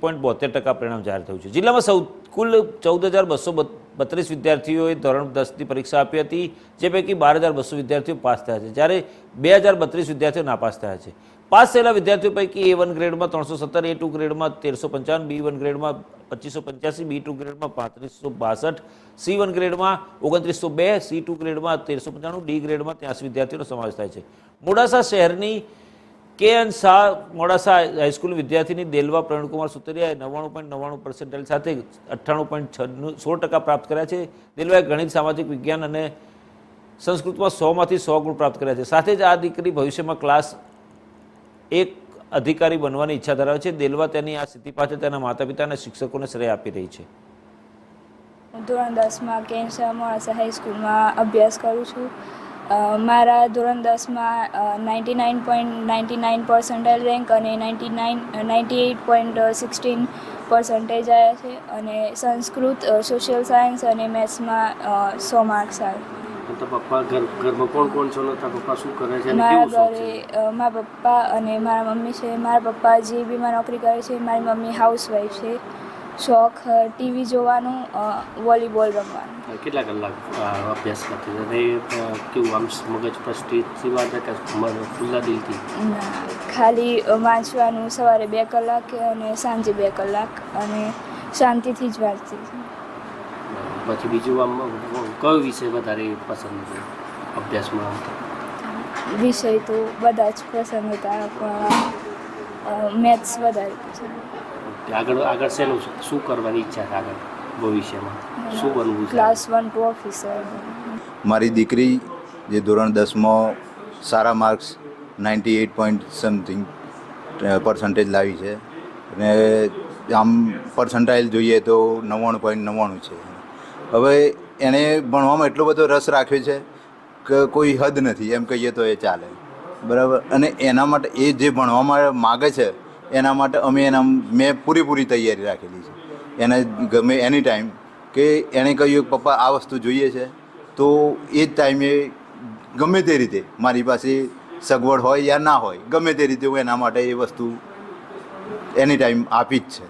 Point બોતેર ટકા પરિણામ જાહેર થયું છે. જિલ્લામાં સૌ, કુલ ચૌદ હજાર બસો બત્રીસ વિદ્યાર્થીઓએ ધોરણ દસની પરીક્ષા આપી હતી, જે પૈકી બાર હજાર બસો વિદ્યાર્થીઓ પાસ થયા છે. જ્યારે બે હજાર બત્રીસ વિદ્યાર્થીઓ નાપાસ થયા છે. પાસ થયેલા વિદ્યાર્થીઓ પૈકી એ વન ગ્રેડમાં ત્રણસો સત્તર, એ ટુ ગ્રેડમાં તેરસો પંચાવન, બી વન ગ્રેડમાં પચીસો પંચ્યાસી, બી ટુ ગ્રેડમાં પાંત્રીસો બાસઠ, સી વન ગ્રેડમાં ઓગણત્રીસો બે, સી ટુ ગ્રેડમાં તેરસો પંચાણું, ડી ગ્રેડમાં ત્યાંસી વિદ્યાર્થીઓનો સમાવેશ થાય છે. મોડાસા શહેરની કે એન શાહ મોડાસા હાઈસ્કૂલ વિદ્યાર્થીની દેલવા પ્રવીણકુમાર સુતરિયાએ નવ્વાણું પોઈન્ટ નવ્વાણું પર્સન્ટેજ સાથે અઠ્ઠાણું પોઈન્ટ છન્નું, સો ટકા પ્રાપ્ત કર્યા છે. દેલવાએ ગણિત, સામાજિક વિજ્ઞાન અને સંસ્કૃતમાં સોમાંથી સો ગુણ પ્રાપ્ત કર્યા છે. સાથે જ આ દીકરી ભવિષ્યમાં ક્લાસ એક અધિકારી બનવાની ઈચ્છા ધરાવે છે. દેલવા તેની આ સ્થિતિ પાછળ તેના માતા પિતા અને શિક્ષકોને શ્રેય આપી રહી છે. ધોરણ દસમાં કેન્સર મોડાસા હાઈસ્કૂલમાં અભ્યાસ કરું છું. મારા ધોરણ દસમાં ninety nine point ninety nine percentile rank અને ninety nine ninety eight point sixteen percentage આવ્યા છે અને સંસ્કૃત સોશિયલ સાયન્સ અને મેથ્સમાં સો માર્ક્સ આવ્યા તો પપ્પા ઘર ઘરમાં કોણ કોણ છો તારા પપ્પા શું કરે છે મારા ઘરે મારા પપ્પા અને મારા મમ્મી છે. મારા પપ્પા જે બીમાં નોકરી કરે છે મારી મમ્મી હાઉસવાઈફ છે. શોખ ટીવી જોવાનું વોલીબોલ રમવાનું. કેટલા કલાક અભ્યાસ કરતી અને કેવું આમ મગજ પર સ્ટ્રેચથી વાંચે કે ખુલ્લા દિલથી? ખાલી વાંચવાનું સવારે બે કલાક અને સાંજે બે કલાક અને શાંતિથી જ વાંચતી પછી બીજું આમ કયો વિષય વધારે પસંદ છે અભ્યાસમાં? વિષય તો બધા જ પસંદ હતા પણ મેથ્સ વધારે પસંદ. કે આગળ આગળ શેનું શું કરવાની ઈચ્છા છે આગળ ભવિષ્યમાં? શું બનવું છે? ક્લાસ વન ટુ ઓફિસર મારી દીકરી જે ધોરણ દસમાં સારા marks ninety eight point something percentage લાવી છે. અને આમ પર્સન્ટાઇલ જોઈએ તો નવ્વાણું પોઈન્ટ નવ્વાણું છે. હવે એણે ભણવામાં એટલો બધો રસ રાખ્યો છે કે કોઈ હદ નથી. એમ કહીએ તો એ ચાલે. બરાબર? અને એના માટે એ જે ભણવામાં માગે છે એના માટે અમે એના મેં પૂરેપૂરી તૈયારી રાખેલી છે. એને ગમે એની ટાઈમ કે એણે કહ્યું કે પપ્પા, આ વસ્તુ જોઈએ છે. તો એ જ ટાઈમે ગમે તે રીતે મારી પાસે સગવડ હોય યા ના હોય, ગમે તે રીતે હું એના માટે એ વસ્તુ એની ટાઈમ આપી જ છે.